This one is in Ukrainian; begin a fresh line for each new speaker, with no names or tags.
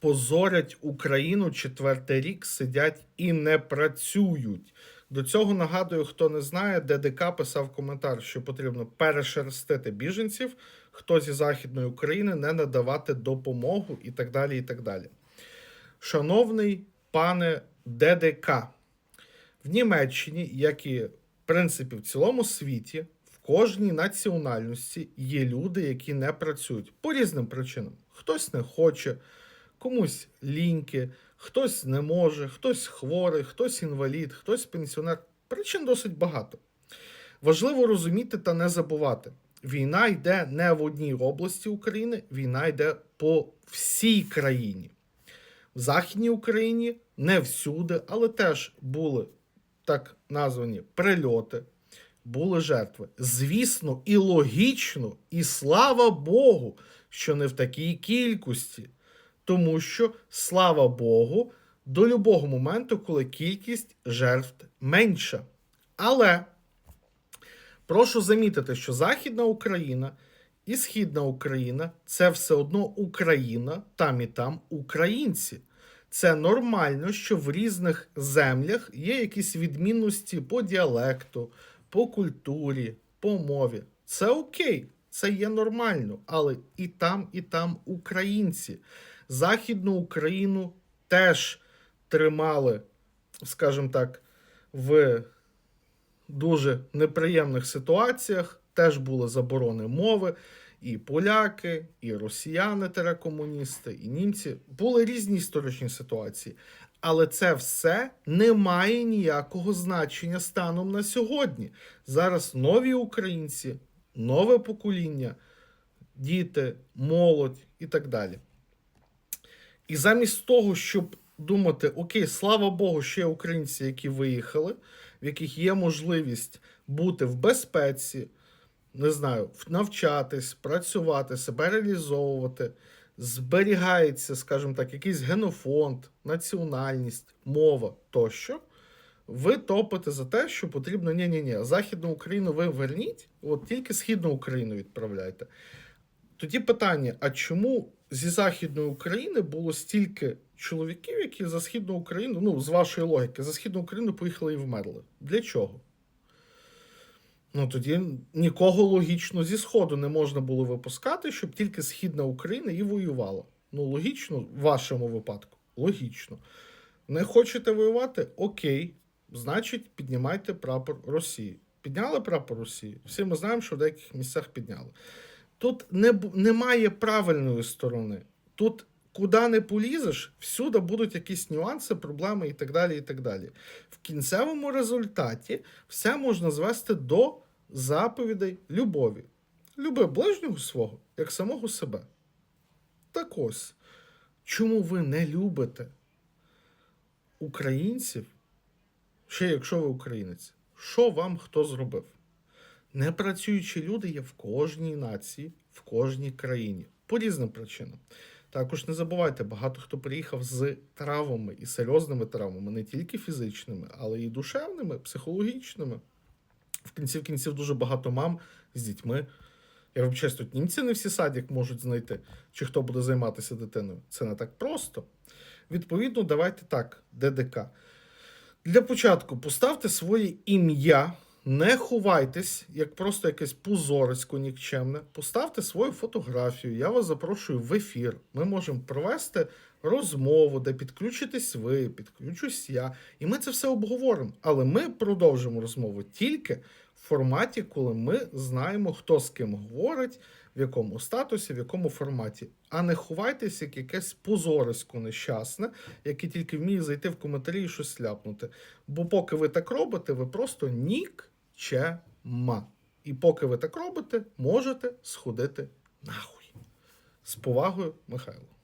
позорять Україну четвертий рік, сидять і не працюють. До цього нагадую, хто не знає, ДДК писав коментар, що потрібно перешерстити біженців, хто зі Західної України не надавати допомогу і так далі. і так далі. Шановний пане ДДК, в Німеччині, як і в принципі в цілому світі, в кожній національності є люди, які не працюють по різним причинам. Хтось не хоче, комусь ліньки, хтось не може, хтось хворий, хтось інвалід, хтось пенсіонер. Причин досить багато. Важливо розуміти та не забувати. Війна йде не в одній області України, війна йде по всій країні. В Західній Україні не всюди, але теж були так названі прильоти, були жертви. Звісно, і логічно, і слава Богу, що не в такій кількості. Тому що, слава Богу, до любого моменту, коли кількість жертв менша. Але прошу замітити, що Західна Україна і Східна Україна це все одно Україна, там і там українці. Це нормально, що в різних землях є якісь відмінності по діалекту, по культурі, по мові. Це окей, це є нормально, але і там, і там українці. Західну Україну теж тримали, скажімо так, в дуже неприємних ситуаціях. Теж були заборони мови. І поляки, і росіяни, терекомуністи, і німці були різні історичні ситуації. Але це все не має ніякого значення станом на сьогодні. Зараз нові українці, нове покоління, діти, молодь і так далі. І замість того, щоб думати, окей, слава Богу, що є українці, які виїхали, в яких є можливість бути в безпеці, не знаю, навчатись, працювати, себе реалізовувати, зберігається, скажімо так, якийсь генофонд, національність, мова тощо. Ви топите за те, що потрібно ні-ні-ні, Західну Україну ви верніть, от тільки Східну Україну відправляйте. Тоді питання: а чому зі Західної України було стільки чоловіків, які за Східну Україну, ну, з вашої логіки, за Східну Україну поїхали і вмерли? Для чого? Ну тоді нікого логічно зі Сходу не можна було випускати, щоб тільки Східна Україна і воювала. Ну, логічно, в вашому випадку. Логічно. Не хочете воювати? Окей. Значить, піднімайте прапор Росії. Підняли прапор Росії? Всі ми знаємо, що в деяких місцях підняли. Тут не, немає правильної сторони. Тут куди не полізеш, всюди будуть якісь нюанси, проблеми і так далі. і так далі. В кінцевому результаті все можна звести до заповідей любові. Люби ближнього свого, як самого себе. Так ось, чому ви не любите українців, ще якщо ви українець, що вам хто зробив? Непрацюючі люди є в кожній нації, в кожній країні по різним причинам. Також не забувайте, багато хто приїхав з травмами і серйозними травмами, не тільки фізичними, але й душевними, психологічними. В кінці в кінців дуже багато мам з дітьми. Я вибачаюсь, тут німці не всі садик можуть знайти, чи хто буде займатися дитиною. Це не так просто. Відповідно, давайте так, ДДК. Для початку поставте своє ім'я, не ховайтесь, як просто якесь позорисько нікчемне. Поставте свою фотографію. Я вас запрошую в ефір. Ми можемо провести розмову, де підключитесь ви, підключусь я. І ми це все обговоримо. Але ми продовжимо розмову тільки в форматі, коли ми знаємо, хто з ким говорить, в якому статусі, в якому форматі. А не ховайтесь як якесь позорисько нещасне, яке тільки вміє зайти в коментарі і щось ляпнути. Бо поки ви так робите, ви просто нікчема. І поки ви так робите, можете сходити нахуй. З повагою, Михайло.